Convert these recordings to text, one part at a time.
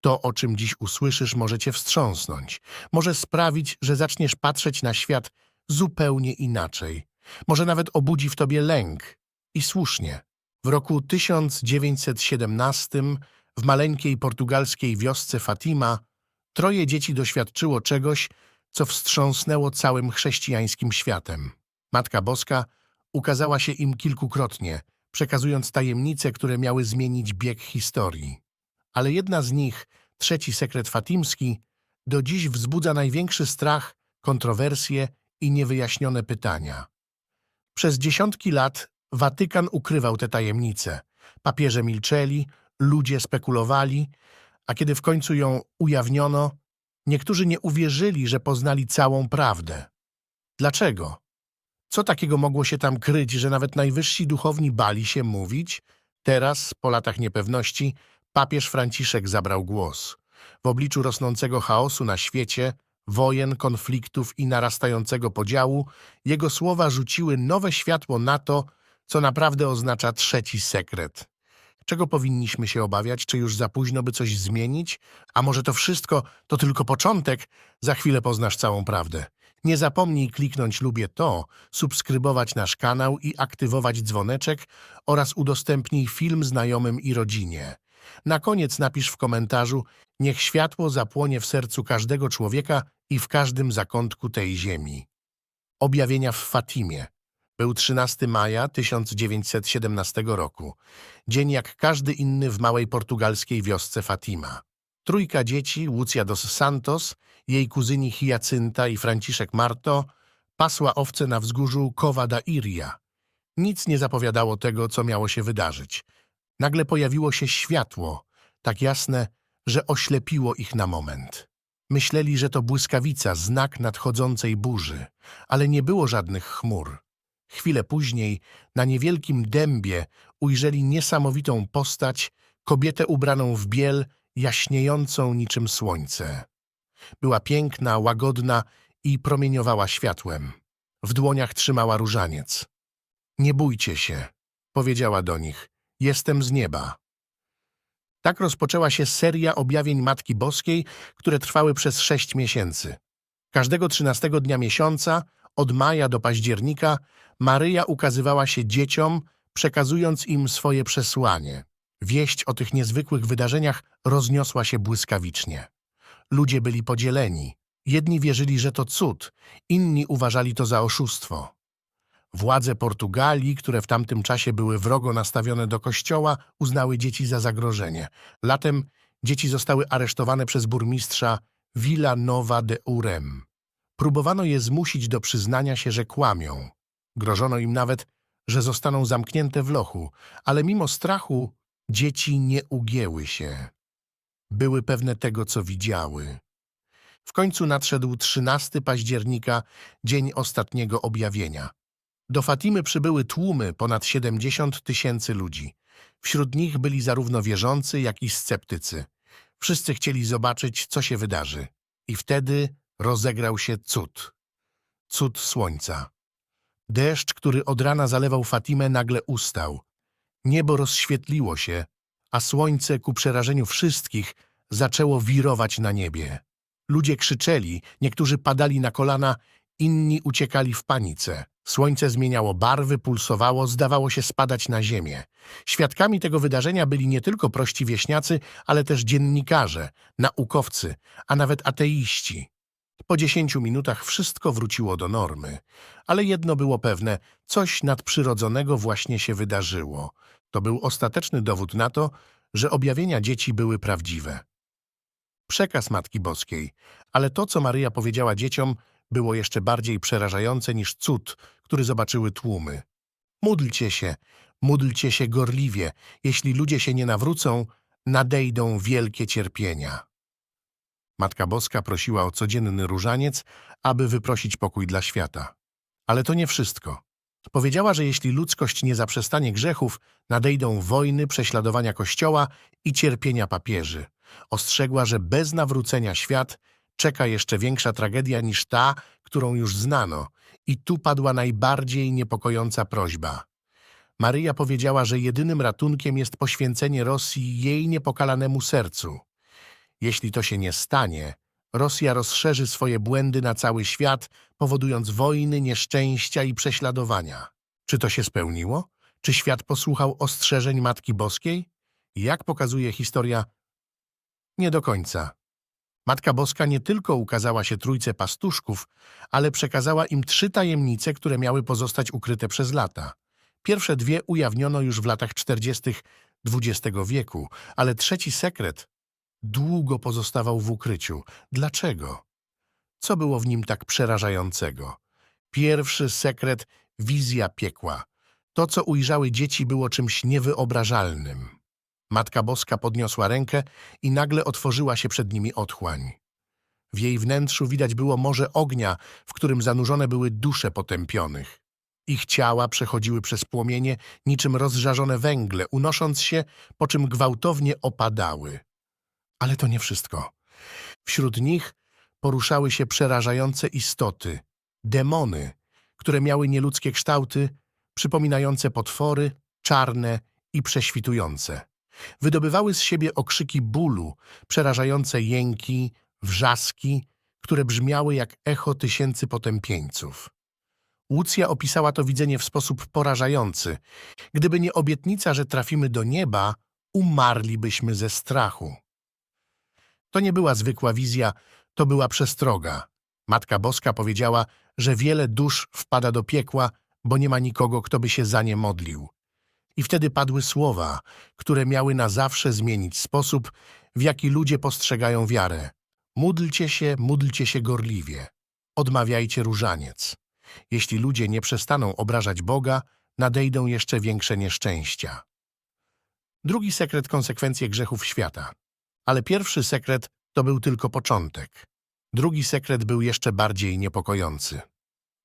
To, o czym dziś usłyszysz, może cię wstrząsnąć. Może sprawić, że zaczniesz patrzeć na świat zupełnie inaczej. Może nawet obudzi w tobie lęk. I słusznie. W roku 1917 w maleńkiej portugalskiej wiosce Fatima troje dzieci doświadczyło czegoś, co wstrząsnęło całym chrześcijańskim światem. Matka Boska ukazała się im kilkukrotnie, przekazując tajemnice, które miały zmienić bieg historii. Ale jedna z nich, trzeci sekret fatimski, do dziś wzbudza największy strach, kontrowersje i niewyjaśnione pytania. Przez dziesiątki lat Watykan ukrywał te tajemnice. Papieże milczeli, ludzie spekulowali, a kiedy w końcu ją ujawniono, niektórzy nie uwierzyli, że poznali całą prawdę. Dlaczego? Co takiego mogło się tam kryć, że nawet najwyżsi duchowni bali się mówić? Teraz, po latach niepewności, papież Franciszek zabrał głos. W obliczu rosnącego chaosu na świecie, wojen, konfliktów i narastającego podziału, jego słowa rzuciły nowe światło na to, co naprawdę oznacza trzeci sekret. Czego powinniśmy się obawiać? Czy już za późno, by coś zmienić? A może to wszystko to tylko początek? Za chwilę poznasz całą prawdę. Nie zapomnij kliknąć lubię to, subskrybować nasz kanał i aktywować dzwoneczek oraz udostępnij film znajomym i rodzinie. Na koniec napisz w komentarzu Niech światło zapłonie w sercu każdego człowieka i w każdym zakątku tej ziemi. Objawienia w Fatimie. Był 13 maja 1917 roku. Dzień jak każdy inny w małej portugalskiej wiosce Fatima. Trójka dzieci, Lucia dos Santos, jej kuzyni Hiacynta i Franciszek Marto, pasła owce na wzgórzu Cova da Iria. Nic nie zapowiadało tego, co miało się wydarzyć. Nagle pojawiło się światło, tak jasne, że oślepiło ich na moment. Myśleli, że to błyskawica, znak nadchodzącej burzy, ale nie było żadnych chmur. Chwilę później na niewielkim dębie ujrzeli niesamowitą postać, kobietę ubraną w biel, jaśniejącą niczym słońce. Była piękna, łagodna i promieniowała światłem. W dłoniach trzymała różaniec. Nie bójcie się, powiedziała do nich. Jestem z nieba. Tak rozpoczęła się seria objawień Matki Boskiej, które trwały przez sześć miesięcy. Każdego trzynastego dnia miesiąca, od maja do października, Maryja ukazywała się dzieciom, przekazując im swoje przesłanie. Wieść o tych niezwykłych wydarzeniach rozniosła się błyskawicznie. Ludzie byli podzieleni. Jedni wierzyli, że to cud, inni uważali to za oszustwo. Władze Portugalii, które w tamtym czasie były wrogo nastawione do kościoła, uznały dzieci za zagrożenie. Latem dzieci zostały aresztowane przez burmistrza Villa Nova de Urem. Próbowano je zmusić do przyznania się, że kłamią. Grożono im nawet, że zostaną zamknięte w lochu, ale mimo strachu dzieci nie ugięły się. Były pewne tego, co widziały. W końcu nadszedł 13 października, dzień ostatniego objawienia. Do Fatimy przybyły tłumy, ponad 70 tysięcy ludzi. Wśród nich byli zarówno wierzący, jak i sceptycy. Wszyscy chcieli zobaczyć, co się wydarzy. I wtedy rozegrał się cud. Cud słońca. Deszcz, który od rana zalewał Fatimę, nagle ustał. Niebo rozświetliło się, a słońce ku przerażeniu wszystkich zaczęło wirować na niebie. Ludzie krzyczeli, niektórzy padali na kolana, inni uciekali w panice. Słońce zmieniało barwy, pulsowało, zdawało się spadać na ziemię. Świadkami tego wydarzenia byli nie tylko prości wieśniacy, ale też dziennikarze, naukowcy, a nawet ateiści. Po dziesięciu minutach wszystko wróciło do normy. Ale jedno było pewne, coś nadprzyrodzonego właśnie się wydarzyło. To był ostateczny dowód na to, że objawienia dzieci były prawdziwe. Przekaz Matki Boskiej, ale to, co Maryja powiedziała dzieciom, było jeszcze bardziej przerażające niż cud, który zobaczyły tłumy. Módlcie się, módlcie się gorliwie. Jeśli ludzie się nie nawrócą, nadejdą wielkie cierpienia. Matka Boska prosiła o codzienny różaniec, aby wyprosić pokój dla świata. Ale to nie wszystko. Powiedziała, że jeśli ludzkość nie zaprzestanie grzechów, nadejdą wojny, prześladowania Kościoła i cierpienia papieży. Ostrzegła, że bez nawrócenia świat czeka jeszcze większa tragedia niż ta, którą już znano. I tu padła najbardziej niepokojąca prośba. Maryja powiedziała, że jedynym ratunkiem jest poświęcenie Rosji jej niepokalanemu sercu. Jeśli to się nie stanie, Rosja rozszerzy swoje błędy na cały świat, powodując wojny, nieszczęścia i prześladowania. Czy to się spełniło? Czy świat posłuchał ostrzeżeń Matki Boskiej? Jak pokazuje historia, nie do końca. Matka Boska nie tylko ukazała się trójce pastuszków, ale przekazała im trzy tajemnice, które miały pozostać ukryte przez lata. Pierwsze dwie ujawniono już w latach 40. XX wieku, ale trzeci sekret długo pozostawał w ukryciu. Dlaczego? Co było w nim tak przerażającego? Pierwszy sekret wizja piekła. To, co ujrzały dzieci, było czymś niewyobrażalnym. Matka Boska podniosła rękę i nagle otworzyła się przed nimi otchłań. W jej wnętrzu widać było morze ognia, w którym zanurzone były dusze potępionych. Ich ciała przechodziły przez płomienie niczym rozżarzone węgle, unosząc się, po czym gwałtownie opadały. Ale to nie wszystko. Wśród nich poruszały się przerażające istoty, demony, które miały nieludzkie kształty, przypominające potwory, czarne i prześwitujące. Wydobywały z siebie okrzyki bólu, przerażające jęki, wrzaski, które brzmiały jak echo tysięcy potępieńców. Łucja opisała to widzenie w sposób porażający. Gdyby nie obietnica, że trafimy do nieba, umarlibyśmy ze strachu. To nie była zwykła wizja, to była przestroga. Matka Boska powiedziała, że wiele dusz wpada do piekła, bo nie ma nikogo, kto by się za nie modlił. I wtedy padły słowa, które miały na zawsze zmienić sposób, w jaki ludzie postrzegają wiarę. Módlcie się, módlcie się gorliwie. Odmawiajcie różaniec. Jeśli ludzie nie przestaną obrażać Boga, nadejdą jeszcze większe nieszczęścia. Drugi sekret konsekwencje grzechów świata. Ale pierwszy sekret to był tylko początek. Drugi sekret był jeszcze bardziej niepokojący.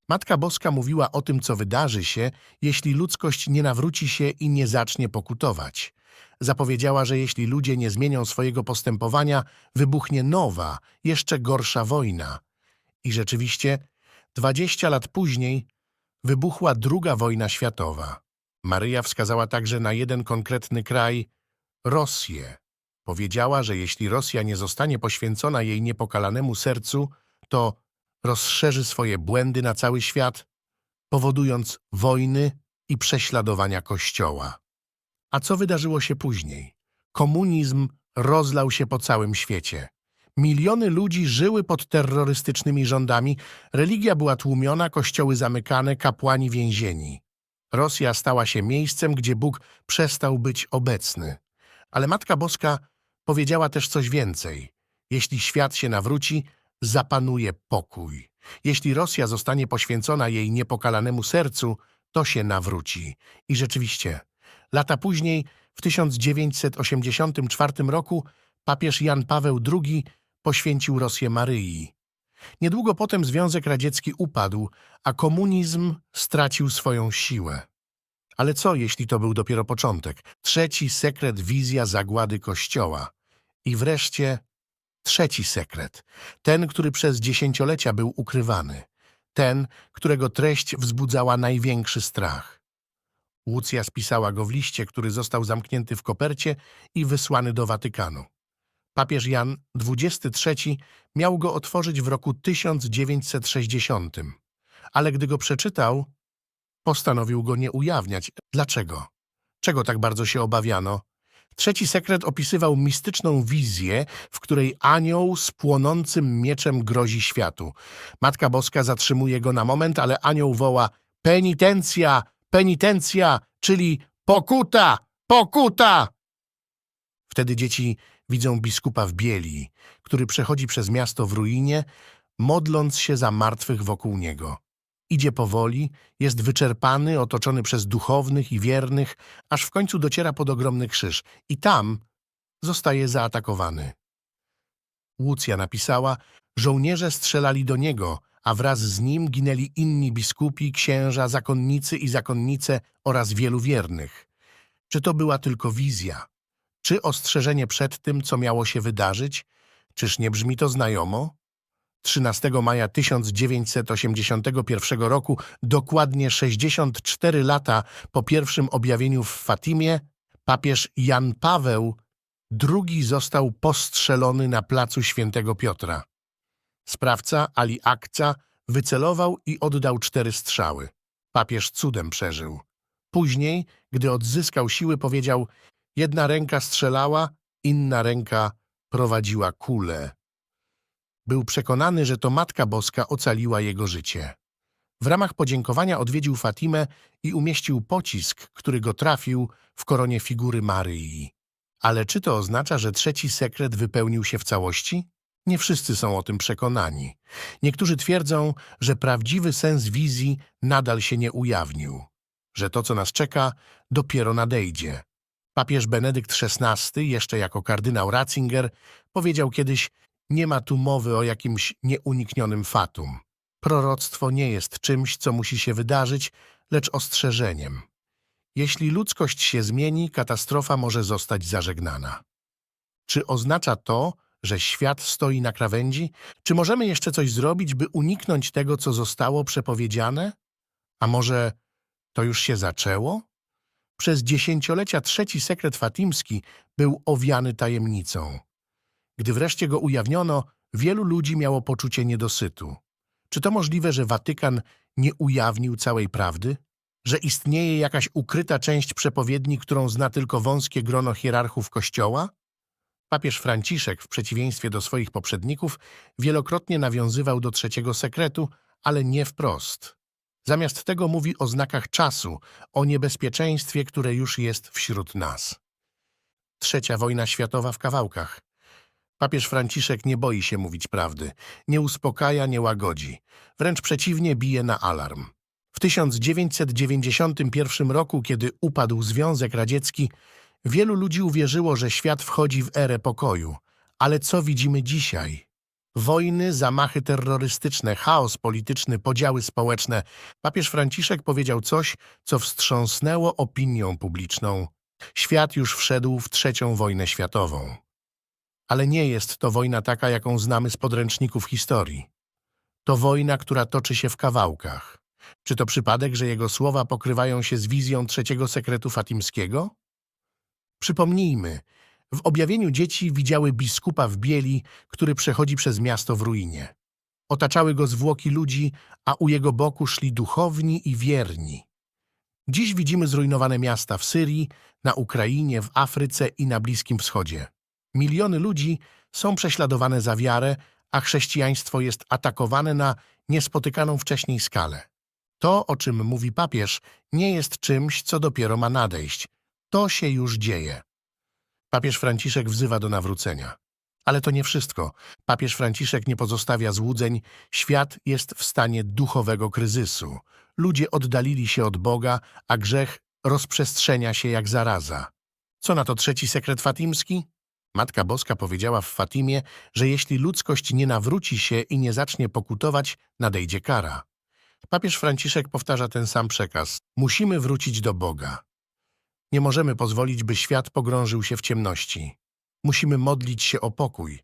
Matka Boska mówiła o tym, co wydarzy się, jeśli ludzkość nie nawróci się i nie zacznie pokutować. Zapowiedziała, że jeśli ludzie nie zmienią swojego postępowania, wybuchnie nowa, jeszcze gorsza wojna. I rzeczywiście, dwadzieścia lat później wybuchła druga wojna światowa. Maryja wskazała także na jeden konkretny kraj Rosję. Powiedziała, że jeśli Rosja nie zostanie poświęcona jej niepokalanemu sercu, to rozszerzy swoje błędy na cały świat, powodując wojny i prześladowania Kościoła. A co wydarzyło się później? Komunizm rozlał się po całym świecie. Miliony ludzi żyły pod terrorystycznymi rządami, religia była tłumiona, kościoły zamykane, kapłani więzieni. Rosja stała się miejscem, gdzie Bóg przestał być obecny. Ale Matka Boska powiedziała też coś więcej. Jeśli świat się nawróci, zapanuje pokój. Jeśli Rosja zostanie poświęcona jej niepokalanemu sercu, to się nawróci. I rzeczywiście, lata później, w 1984 roku, papież Jan Paweł II poświęcił Rosję Maryi. Niedługo potem Związek Radziecki upadł, a komunizm stracił swoją siłę. Ale co, jeśli to był dopiero początek? Trzeci sekret wizja zagłady Kościoła. I wreszcie trzeci sekret. Ten, który przez dziesięciolecia był ukrywany. Ten, którego treść wzbudzała największy strach. Łucja spisała go w liście, który został zamknięty w kopercie i wysłany do Watykanu. Papież Jan XXIII miał go otworzyć w roku 1960, ale gdy go przeczytał, postanowił go nie ujawniać. Dlaczego? Czego tak bardzo się obawiano? Trzeci sekret opisywał mistyczną wizję, w której anioł z płonącym mieczem grozi światu. Matka Boska zatrzymuje go na moment, ale anioł woła penitencja, penitencja, czyli pokuta, pokuta! Wtedy dzieci widzą biskupa w bieli, który przechodzi przez miasto w ruinie, modląc się za martwych wokół niego. Idzie powoli, jest wyczerpany, otoczony przez duchownych i wiernych, aż w końcu dociera pod ogromny krzyż i tam zostaje zaatakowany. Łucja napisała, żołnierze strzelali do niego, a wraz z nim ginęli inni biskupi, księża, zakonnicy i zakonnice oraz wielu wiernych. Czy to była tylko wizja? Czy ostrzeżenie przed tym, co miało się wydarzyć? Czyż nie brzmi to znajomo? 13 maja 1981 roku, dokładnie 64 lata po pierwszym objawieniu w Fatimie, papież Jan Paweł drugi został postrzelony na placu Świętego Piotra. Sprawca, Ali Akca, wycelował i oddał cztery strzały. Papież cudem przeżył. Później, gdy odzyskał siły, powiedział: Jedna ręka strzelała, inna ręka prowadziła kulę. Był przekonany, że to Matka Boska ocaliła jego życie. W ramach podziękowania odwiedził Fatimę i umieścił pocisk, który go trafił w koronie figury Maryi. Ale czy to oznacza, że trzeci sekret wypełnił się w całości? Nie wszyscy są o tym przekonani. Niektórzy twierdzą, że prawdziwy sens wizji nadal się nie ujawnił, że to, co nas czeka, dopiero nadejdzie. Papież Benedykt XVI, jeszcze jako kardynał Ratzinger, powiedział kiedyś: Nie ma tu mowy o jakimś nieuniknionym fatum. Proroctwo nie jest czymś, co musi się wydarzyć, lecz ostrzeżeniem. Jeśli ludzkość się zmieni, katastrofa może zostać zażegnana. Czy oznacza to, że świat stoi na krawędzi? Czy możemy jeszcze coś zrobić, by uniknąć tego, co zostało przepowiedziane? A może to już się zaczęło? Przez dziesięciolecia trzeci sekret fatimski był owiany tajemnicą. Gdy wreszcie go ujawniono, wielu ludzi miało poczucie niedosytu. Czy to możliwe, że Watykan nie ujawnił całej prawdy? Że istnieje jakaś ukryta część przepowiedni, którą zna tylko wąskie grono hierarchów Kościoła? Papież Franciszek, w przeciwieństwie do swoich poprzedników, wielokrotnie nawiązywał do trzeciego sekretu, ale nie wprost. Zamiast tego mówi o znakach czasu, o niebezpieczeństwie, które już jest wśród nas. Trzecia wojna światowa w kawałkach. Papież Franciszek nie boi się mówić prawdy, nie uspokaja, nie łagodzi. Wręcz przeciwnie, bije na alarm. W 1991 roku, kiedy upadł Związek Radziecki, wielu ludzi uwierzyło, że świat wchodzi w erę pokoju. Ale co widzimy dzisiaj? Wojny, zamachy terrorystyczne, chaos polityczny, podziały społeczne. Papież Franciszek powiedział coś, co wstrząsnęło opinią publiczną. Świat już wszedł w trzecią wojnę światową. Ale nie jest to wojna taka, jaką znamy z podręczników historii. To wojna, która toczy się w kawałkach. Czy to przypadek, że jego słowa pokrywają się z wizją trzeciego sekretu fatimskiego? Przypomnijmy, w objawieniu dzieci widziały biskupa w bieli, który przechodzi przez miasto w ruinie. Otaczały go zwłoki ludzi, a u jego boku szli duchowni i wierni. Dziś widzimy zrujnowane miasta w Syrii, na Ukrainie, w Afryce i na Bliskim Wschodzie. Miliony ludzi są prześladowane za wiarę, a chrześcijaństwo jest atakowane na niespotykaną wcześniej skalę. To, o czym mówi papież, nie jest czymś, co dopiero ma nadejść. To się już dzieje. Papież Franciszek wzywa do nawrócenia. Ale to nie wszystko. Papież Franciszek nie pozostawia złudzeń. Świat jest w stanie duchowego kryzysu. Ludzie oddalili się od Boga, a grzech rozprzestrzenia się jak zaraza. Co na to trzeci sekret fatimski? Matka Boska powiedziała w Fatimie, że jeśli ludzkość nie nawróci się i nie zacznie pokutować, nadejdzie kara. Papież Franciszek powtarza ten sam przekaz. Musimy wrócić do Boga. Nie możemy pozwolić, by świat pogrążył się w ciemności. Musimy modlić się o pokój,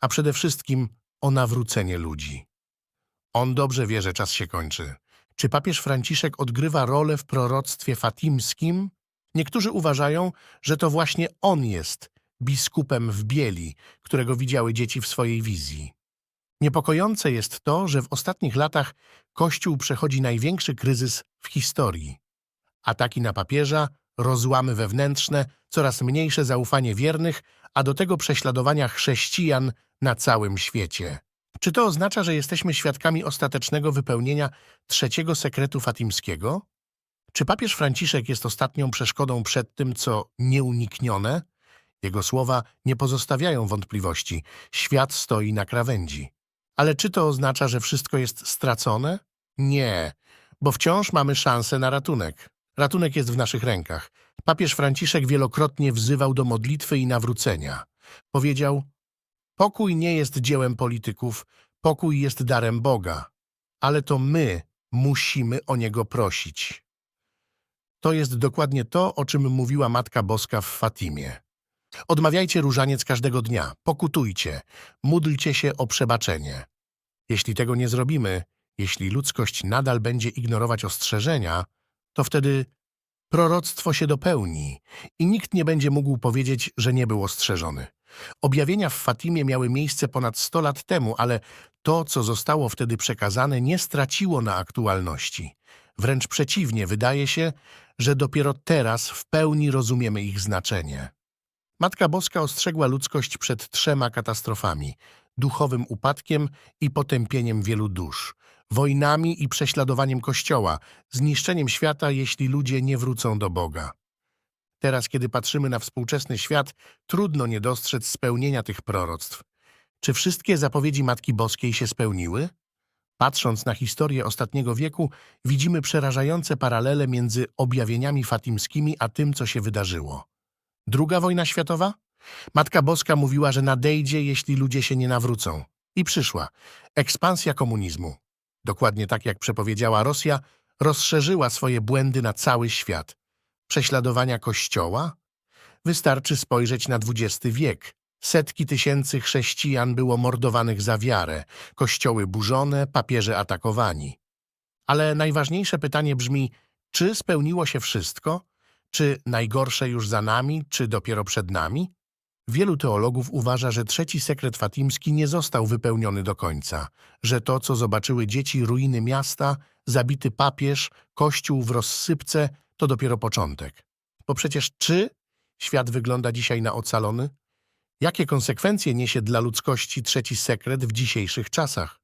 a przede wszystkim o nawrócenie ludzi. On dobrze wie, że czas się kończy. Czy papież Franciszek odgrywa rolę w proroctwie fatimskim? Niektórzy uważają, że to właśnie on jest biskupem w bieli, którego widziały dzieci w swojej wizji. Niepokojące jest to, że w ostatnich latach Kościół przechodzi największy kryzys w historii. Ataki na papieża, rozłamy wewnętrzne, coraz mniejsze zaufanie wiernych, a do tego prześladowania chrześcijan na całym świecie. Czy to oznacza, że jesteśmy świadkami ostatecznego wypełnienia trzeciego sekretu fatimskiego? Czy papież Franciszek jest ostatnią przeszkodą przed tym, co nieuniknione? Jego słowa nie pozostawiają wątpliwości. Świat stoi na krawędzi. Ale czy to oznacza, że wszystko jest stracone? Nie, bo wciąż mamy szansę na ratunek. Ratunek jest w naszych rękach. Papież Franciszek wielokrotnie wzywał do modlitwy i nawrócenia. Powiedział, pokój nie jest dziełem polityków, pokój jest darem Boga, ale to my musimy o niego prosić. To jest dokładnie to, o czym mówiła Matka Boska w Fatimie. Odmawiajcie różaniec każdego dnia, pokutujcie, módlcie się o przebaczenie. Jeśli tego nie zrobimy, jeśli ludzkość nadal będzie ignorować ostrzeżenia, to wtedy Proroctwo się dopełni i nikt nie będzie mógł powiedzieć, że nie był ostrzeżony. Objawienia w Fatimie miały miejsce ponad 100 lat temu, ale to, co zostało wtedy przekazane, nie straciło na aktualności. Wręcz przeciwnie, wydaje się, że dopiero teraz w pełni rozumiemy ich znaczenie. Matka Boska ostrzegła ludzkość przed trzema katastrofami duchowym upadkiem i potępieniem wielu dusz, wojnami i prześladowaniem Kościoła, zniszczeniem świata, jeśli ludzie nie wrócą do Boga. Teraz, kiedy patrzymy na współczesny świat, trudno nie dostrzec spełnienia tych proroctw. Czy wszystkie zapowiedzi Matki Boskiej się spełniły? Patrząc na historię ostatniego wieku, widzimy przerażające paralele między objawieniami fatimskimi a tym, co się wydarzyło. Druga wojna światowa? Matka Boska mówiła, że nadejdzie, jeśli ludzie się nie nawrócą. I przyszła. Ekspansja komunizmu. Dokładnie tak jak przepowiedziała Rosja, rozszerzyła swoje błędy na cały świat. Prześladowania Kościoła? Wystarczy spojrzeć na XX wiek. Setki tysięcy chrześcijan było mordowanych za wiarę, kościoły burzone, papieże atakowani. Ale najważniejsze pytanie brzmi, czy spełniło się wszystko? Czy najgorsze już za nami, czy dopiero przed nami? Wielu teologów uważa, że trzeci sekret fatimski nie został wypełniony do końca, że to, co zobaczyły dzieci ruiny miasta, zabity papież, kościół w rozsypce, to dopiero początek. Bo przecież czy świat wygląda dzisiaj na ocalony? Jakie konsekwencje niesie dla ludzkości trzeci sekret w dzisiejszych czasach?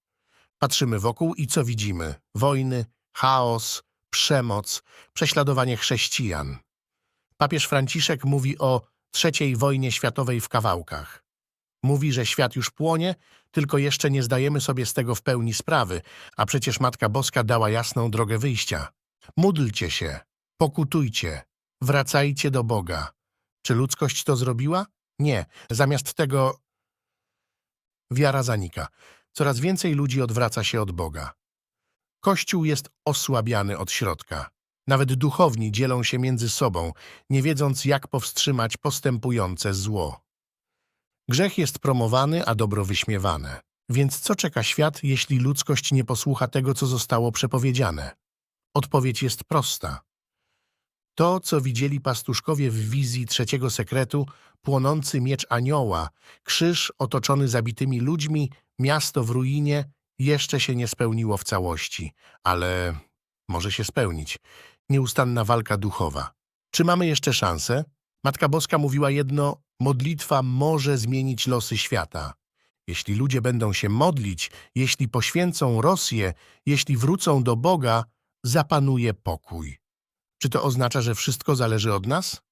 Patrzymy wokół i co widzimy? Wojny, chaos, przemoc, prześladowanie chrześcijan. Papież Franciszek mówi o trzeciej wojnie światowej w kawałkach. Mówi, że świat już płonie, tylko jeszcze nie zdajemy sobie z tego w pełni sprawy, a przecież Matka Boska dała jasną drogę wyjścia. Módlcie się, pokutujcie, wracajcie do Boga. Czy ludzkość to zrobiła? Nie. Zamiast tego wiara zanika. Coraz więcej ludzi odwraca się od Boga. Kościół jest osłabiany od środka. Nawet duchowni dzielą się między sobą, nie wiedząc jak powstrzymać postępujące zło. Grzech jest promowany, a dobro wyśmiewane. Więc co czeka świat, jeśli ludzkość nie posłucha tego, co zostało przepowiedziane? Odpowiedź jest prosta. To, co widzieli pastuszkowie w wizji trzeciego sekretu, płonący miecz anioła, krzyż otoczony zabitymi ludźmi, miasto w ruinie, jeszcze się nie spełniło w całości, ale może się spełnić. Nieustanna walka duchowa. Czy mamy jeszcze szansę? Matka Boska mówiła jedno, modlitwa może zmienić losy świata. Jeśli ludzie będą się modlić, jeśli poświęcą Rosję, jeśli wrócą do Boga, zapanuje pokój. Czy to oznacza, że wszystko zależy od nas?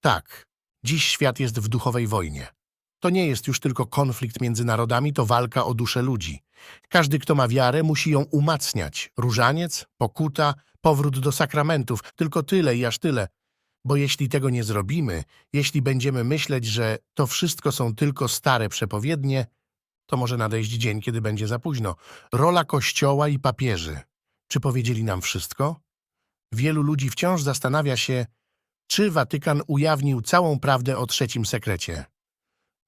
Tak. Dziś świat jest w duchowej wojnie. To nie jest już tylko konflikt między narodami, to walka o duszę ludzi. Każdy, kto ma wiarę, musi ją umacniać. Różaniec, pokuta, powrót do sakramentów, tylko tyle i aż tyle. Bo jeśli tego nie zrobimy, jeśli będziemy myśleć, że to wszystko są tylko stare przepowiednie, to może nadejść dzień, kiedy będzie za późno. Rola Kościoła i papieży. Czy powiedzieli nam wszystko? Wielu ludzi wciąż zastanawia się, czy Watykan ujawnił całą prawdę o trzecim sekrecie.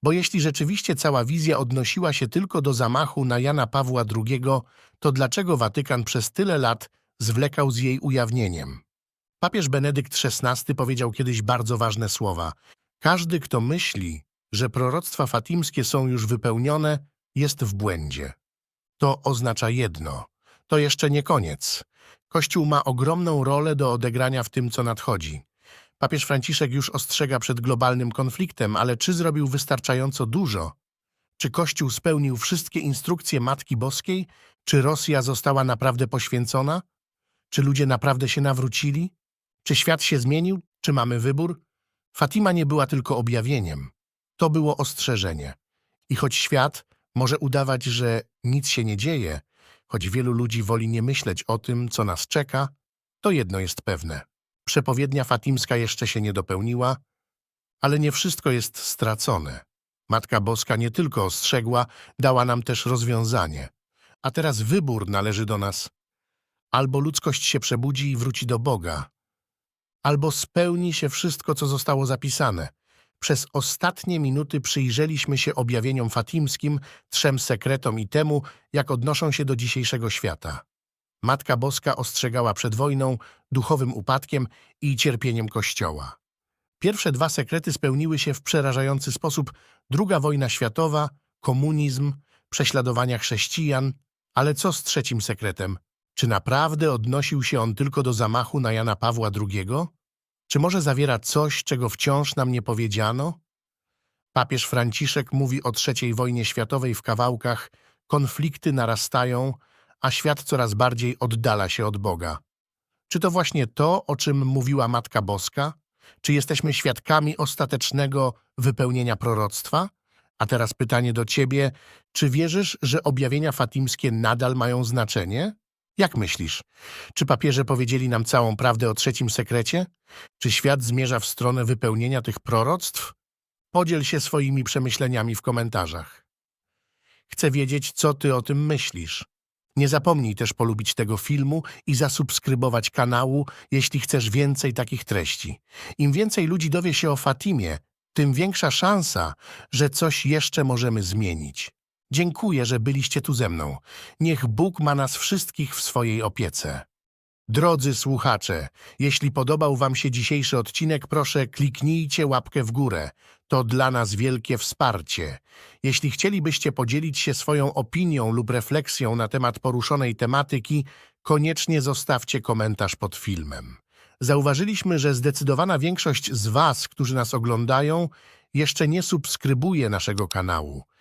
Bo jeśli rzeczywiście cała wizja odnosiła się tylko do zamachu na Jana Pawła II, to dlaczego Watykan przez tyle lat zwlekał z jej ujawnieniem? Papież Benedykt XVI powiedział kiedyś bardzo ważne słowa. Każdy, kto myśli, że proroctwa fatimskie są już wypełnione, jest w błędzie. To oznacza jedno. To jeszcze nie koniec. Kościół ma ogromną rolę do odegrania w tym, co nadchodzi. Papież Franciszek już ostrzega przed globalnym konfliktem, ale czy zrobił wystarczająco dużo? Czy Kościół spełnił wszystkie instrukcje Matki Boskiej? Czy Rosja została naprawdę poświęcona? Czy ludzie naprawdę się nawrócili? Czy świat się zmienił? Czy mamy wybór? Fatima nie była tylko objawieniem. To było ostrzeżenie. I choć świat może udawać, że nic się nie dzieje, choć wielu ludzi woli nie myśleć o tym, co nas czeka, to jedno jest pewne. Przepowiednia fatimska jeszcze się nie dopełniła, ale nie wszystko jest stracone. Matka Boska nie tylko ostrzegła, dała nam też rozwiązanie. A teraz wybór należy do nas. Albo ludzkość się przebudzi i wróci do Boga, albo spełni się wszystko, co zostało zapisane. Przez ostatnie minuty przyjrzeliśmy się objawieniom fatimskim, trzem sekretom i temu, jak odnoszą się do dzisiejszego świata. Matka Boska ostrzegała przed wojną, duchowym upadkiem i cierpieniem Kościoła. Pierwsze dwa sekrety spełniły się w przerażający sposób. Druga wojna światowa, komunizm, prześladowania chrześcijan. Ale co z trzecim sekretem? Czy naprawdę odnosił się on tylko do zamachu na Jana Pawła II? Czy może zawiera coś, czego wciąż nam nie powiedziano? Papież Franciszek mówi o trzeciej wojnie światowej w kawałkach, konflikty narastają, a świat coraz bardziej oddala się od Boga. Czy to właśnie to, o czym mówiła Matka Boska? Czy jesteśmy świadkami ostatecznego wypełnienia proroctwa? A teraz pytanie do ciebie, czy wierzysz, że objawienia fatimskie nadal mają znaczenie? Jak myślisz? Czy papieże powiedzieli nam całą prawdę o trzecim sekrecie? Czy świat zmierza w stronę wypełnienia tych proroctw? Podziel się swoimi przemyśleniami w komentarzach. Chcę wiedzieć, co ty o tym myślisz. Nie zapomnij też polubić tego filmu i zasubskrybować kanału, jeśli chcesz więcej takich treści. Im więcej ludzi dowie się o Fatimie, tym większa szansa, że coś jeszcze możemy zmienić. Dziękuję, że byliście tu ze mną. Niech Bóg ma nas wszystkich w swojej opiece. Drodzy słuchacze, jeśli podobał Wam się dzisiejszy odcinek, proszę kliknijcie łapkę w górę. To dla nas wielkie wsparcie. Jeśli chcielibyście podzielić się swoją opinią lub refleksją na temat poruszonej tematyki, koniecznie zostawcie komentarz pod filmem. Zauważyliśmy, że zdecydowana większość z Was, którzy nas oglądają, jeszcze nie subskrybuje naszego kanału.